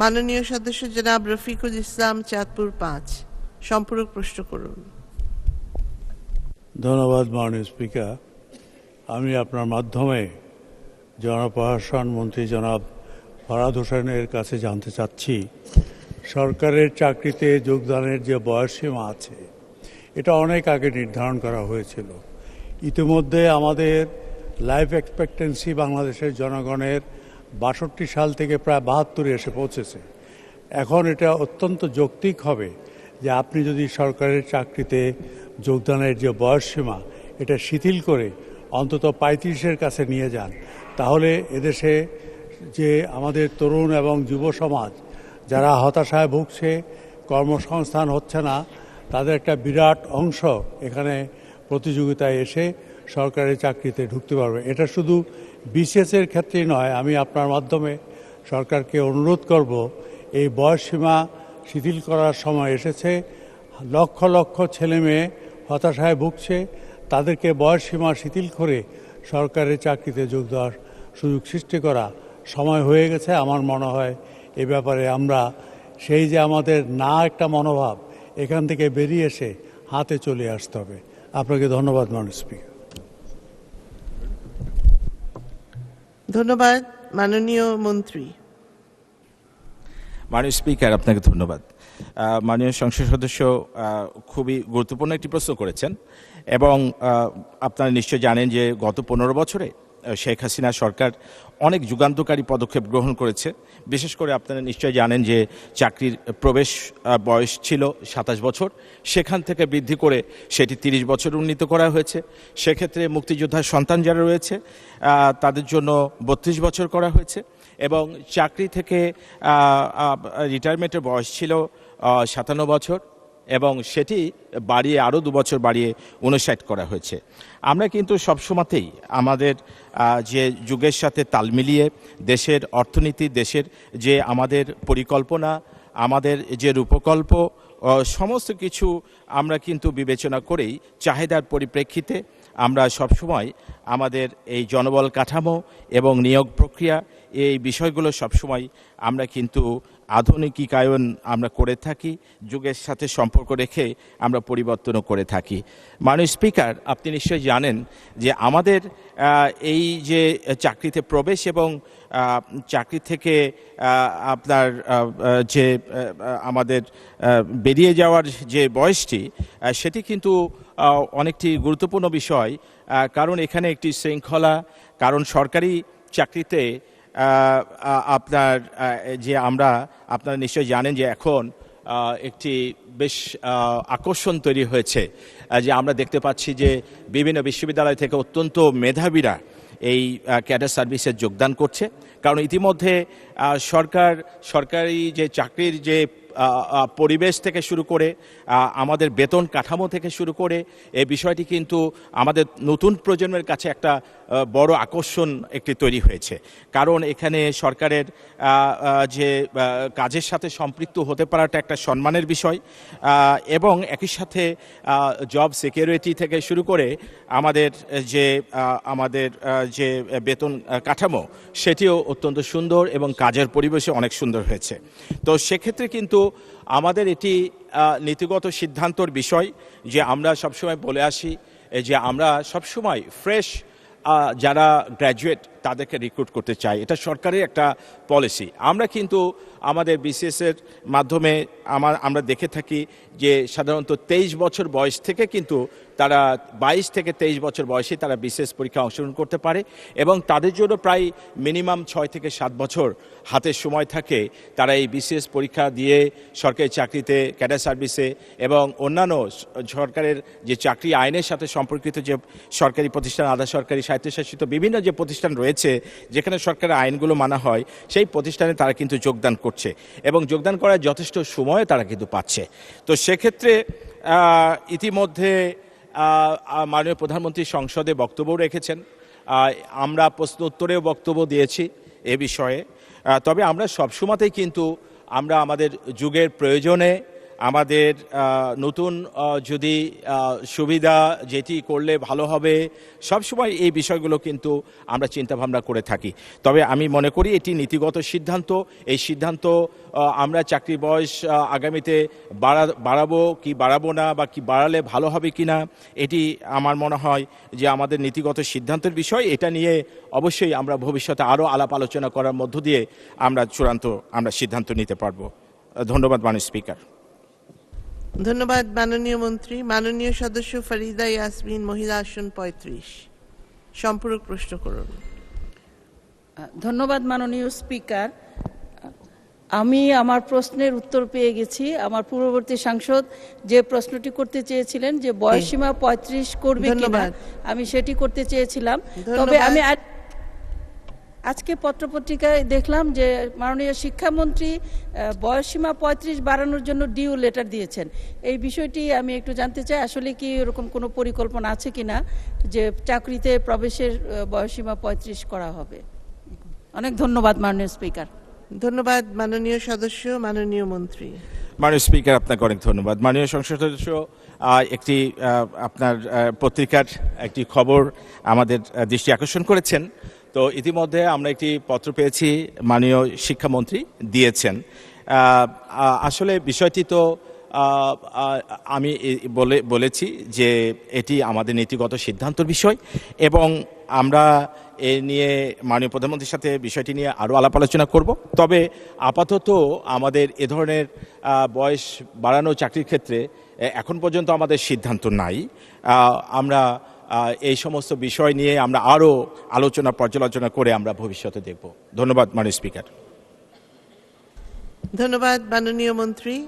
মাননীয় সদস্য জনাব রফিকুল ইসলাম চাঁদপুর পাঁচ। সম্পূরক প্রশ্ন করুন। ধন্যবাদ, মাননীয় স্পিকার। আমি আপনার মাধ্যমে জনপ্রশাসন মন্ত্রী জনাব ফরাদ হোসেনের কাছে জানতে চাচ্ছি, সরকারের চাকরিতে যোগদানের যে বয়সসীমা আছে, এটা অনেক আগে নির্ধারণ করা হয়েছিল। ইতিমধ্যে আমাদের লাইফ এক্সপেক্টেন্সি বাংলাদেশের জনগণের বাষট্টি সাল থেকে প্রায় বাহাত্তরে এসে পৌঁছেছে। এখন এটা অত্যন্ত যৌক্তিক হবে যে আপনি যদি সরকারের চাকরিতে যোগদানের যে বয়সসীমা, এটা শিথিল করে অন্তত পঁয়ত্রিশের কাছে নিয়ে যান, তাহলে এদেশে যে আমাদের তরুণ এবং যুব সমাজ, যারা হতাশায় ভুগছে, কর্মসংস্থান হচ্ছে না, তাদের একটা বিরাট অংশ এখানে প্রতিযোগিতায় এসে সরকারি চাকরিতে ঢুকতে পারবে। এটা শুধু বিসিএসের ক্ষেত্রেই নয়, আমি আপনার মাধ্যমে সরকারকে অনুরোধ করব, এই বয়সসীমা শিথিল করার সময় এসেছে, লক্ষ লক্ষ ছেলে মেয়ে হতাশায় ভুগছে, তাদেরকে বয়সসীমা শিথিল করে সরকারের চাকরিতে যোগ দেওয়ার সুযোগ সৃষ্টি করা সময় হয়ে গেছে আমার মনে হয়। এ ব্যাপারে আমরা সেই যে আমাদের না একটা মনোভাব এখান থেকে বেরিয়ে এসে হাতে চলে আসতে হবে। আপনাকে ধন্যবাদ মানুষ স্পিকার। ধন্যবাদ, মাননীয় মন্ত্রী। মাননীয় স্পিকার, আপনাকে ধন্যবাদ। মাননীয় সংসদ সদস্য খুবই গুরুত্বপূর্ণ একটি প্রশ্ন করেছেন এবং আপনারা নিশ্চয় জানেন যে গত পনেরো বছরে শেখ হাসিনা সরকার অনেক যুগান্তকারী পদক্ষেপ গ্রহণ করেছে। বিশেষ করে আপনারা নিশ্চয় জানেন যে চাকরির প্রবেশ বয়স ছিল সাতাশ বছর। সেখান থেকে বৃদ্ধি করে সেটি তিরিশ বছর উন্নীত করা হয়েছে। সেক্ষেত্রে মুক্তিযোদ্ধার সন্তান যারা রয়েছে তাদের জন্য বত্রিশ বছর করা হয়েছে এবং চাকরি থেকে রিটায়ারমেন্টের বয়স ছিল সাতান্ন বছর। এবং সেটি বাড়িয়ে আরও দু বছর বাড়িয়ে উনষাট করা হয়েছে। আমরা কিন্তু সবসময়তেই আমাদের যে যুগের সাথে তাল মিলিয়ে দেশের অর্থনীতি, দেশের যে আমাদের পরিকল্পনা, আমাদের যে রূপকল্প সমস্ত কিছু আমরা কিন্তু বিবেচনা করেই চাহিদার পরিপ্রেক্ষিতে আমরা সবসময় আমাদের এই জনবল কাঠামো এবং নিয়োগ প্রক্রিয়া, এই বিষয়গুলো সবসময় আমরা কিন্তু আধুনিকীকায়ন আমরা করে থাকি, যুগের সাথে সম্পর্ক রেখে আমরা পরিবর্তনও করে থাকি। মাননীয় স্পিকার, আপনি নিশ্চয়ই জানেন যে আমাদের এই যে চাকরিতে প্রবেশ এবং চাকরি থেকে আপনার যে আমাদের বেরিয়ে যাওয়ার যে বয়সটি সেটি কিন্তু অনেকটি গুরুত্বপূর্ণ বিষয় কারণ এখানে একটি শৃঙ্খলা, কারণ সরকারি চাকরিতে আপনার যে আমরা, আপনারা নিশ্চয়ই জানেন যে এখন একটি বেশ আকর্ষণ তৈরি হয়েছে। যে আমরা দেখতে পাচ্ছি যে বিভিন্ন বিশ্ববিদ্যালয় থেকে অত্যন্ত মেধাবীরা এই ক্যাডার সার্ভিসে যোগদান করছে। কারণ ইতিমধ্যে সরকার, সরকারি যে চাকরির যে পরিবেশ থেকে শুরু করে আমাদের বেতন কাঠামো থেকে শুরু করে, এই বিষয়টি কিন্তু আমাদের নতুন প্রজন্মের কাছে একটা বড় আকর্ষণ একটি তৈরি হয়েছে। কারণ এখানে সরকারের যে কাজের সাথে সম্পৃক্ত হতে পারাটা একটা সম্মানের বিষয়। এবং একই সাথে জব সিকিউরিটি থেকে শুরু করে আমাদের যে আমাদের যে, বেতন কাঠামো, সেটিও অত্যন্ত সুন্দর এবং কাজের পরিবেশে অনেক সুন্দর হয়েছে। তো সেক্ষেত্রে কিন্তু আমাদের এটি নীতিগত সিদ্ধান্তর বিষয় যে আমরা সবসময় বলে আসি যে আমরা সবসময় ফ্রেশ যারা গ্র্যাজুয়েট তাদেরকে রিক্রুট করতে চাই। এটা সরকারের একটা পলিসি। আমরা কিন্তু আমাদের বিসিএসের মাধ্যমে আমার, আমরা দেখে থাকি যে সাধারণত তেইশ বছর বয়স থেকে কিন্তু তারা বাইশ থেকে তেইশ বছর বয়সে তারা বিশেষ পরীক্ষা অংশগ্রহণ করতে পারে এবং তাদের জন্য প্রায় মিনিমাম ছয় থেকে সাত বছর হাতের সময় থাকে তারা এই বিশেষ পরীক্ষা দিয়ে সরকারি চাকরিতে ক্যাডার সার্ভিসে এবং অন্যান্য সরকারের যে চাকরি আইনের সাথে সম্পর্কিত যে সরকারি প্রতিষ্ঠান, আধা সরকারি, স্বায়ত্তশাসিত বিভিন্ন যে প্রতিষ্ঠান রয়েছে, যেখানে সরকারের আইনগুলো মানা হয়, সেই প্রতিষ্ঠানে তারা কিন্তু যোগদান করছে এবং যোগদান করার যথেষ্ট সময় তারা কিন্তু পাচ্ছে। তো সেক্ষেত্রে ইতিমধ্যে মাননীয় প্রধানমন্ত্রী সংসদে বক্তব্য রেখেছেন। আমরা প্রশ্ন উত্তরেও বক্তব্য দিয়েছি এ বিষয়ে। তবে আমরা সবসময়তেই কিন্তু আমরা আমাদের যুগের প্রয়োজনে আমাদের নতুন যদি সুবিধা যেটি করলে ভালো হবে, সবসময় এই বিষয়গুলো কিন্তু আমরা চিন্তা ভাবনা করে থাকি। তবে আমি মনে করি এটি নীতিগত সিদ্ধান্ত। এই সিদ্ধান্ত আমরা চাকরি বয়স আগামীতে বাড়া, বাড়াবো কি বাড়াবো না বা কি বাড়ালে ভালো হবে কি না, এটি আমার মনে হয় যে আমাদের নীতিগত সিদ্ধান্তের বিষয়। এটা নিয়ে অবশ্যই আমরা ভবিষ্যতে আরও আলাপ আলোচনা করার মধ্য দিয়ে আমরা চূড়ান্ত আমরা সিদ্ধান্ত নিতে পারব। ধন্যবাদ মাননীয় স্পিকার। ধন্যবাদ মাননীয় মন্ত্রী। মাননীয় সদস্য ফরিদা ইয়াসমিন মহিলা আসন পঁয়ত্রিশ। সম্পূরক প্রশ্ন করুন। ধন্যবাদ মাননীয় স্পিকার। আমি আমার প্রশ্নের উত্তর পেয়ে গেছি। আমার পূর্ববর্তী সাংসদ যে প্রশ্নটি করতে চেয়েছিলেন যে বয়সীমা পঁয়ত্রিশ করবে কিনা ধন্যবাদ। আমি সেটি করতে চেয়েছিলাম। তবে আমি আজকে পত্রপত্রিকায় দেখলাম যে মাননীয় শিক্ষামন্ত্রী আহ, বয়সীমা পঁয়ত্রিশ বাড়ানোর জন্য ডিউ লেটার দিয়েছেন। এই বিষয়টি আমি একটু জানতে চাই আসলে কি এরকম কোনো পরিকল্পনা আছে কিনা যে চাকরিতে প্রবেশের আহ, বয়সীমা পঁয়ত্রিশ করা হবে? অনেক ধন্যবাদ মাননীয় স্পিকার। ধন্যবাদ মাননীয় সদস্য মাননীয় মন্ত্রী। মাননীয় স্পিকার আপনাকে অনেক ধন্যবাদ। মাননীয় সংসদ সদস্য একটি আপনার পত্রিকার একটি খবর আমাদের দৃষ্টি আকর্ষণ করেছেন। তো ইতিমধ্যে আমরা একটি পত্র পেয়েছি, মাননীয় শিক্ষামন্ত্রী দিয়েছেন। আসলে বিষয়টি তো আমি বলে, বলেছি যে এটি আমাদের নীতিগত সিদ্ধান্তর বিষয় এবং আমরা এ নিয়ে মাননীয় প্রধানমন্ত্রীর সাথে বিষয়টি নিয়ে আরও আলাপ আলোচনা করব। তবে আপাতত আমাদের এ ধরনের বয়স বাড়ানো চাকরির ক্ষেত্রে এখন পর্যন্ত আমাদের সিদ্ধান্ত নাই। আমরা এই সমস্ত বিষয় নিয়ে আমরা আরও আলোচনা, পর্যালোচনা করে আমরা ভবিষ্যতে দেখব। ধন্যবাদ মাননীয় স্পিকার। ধন্যবাদ মাননীয় মন্ত্রী।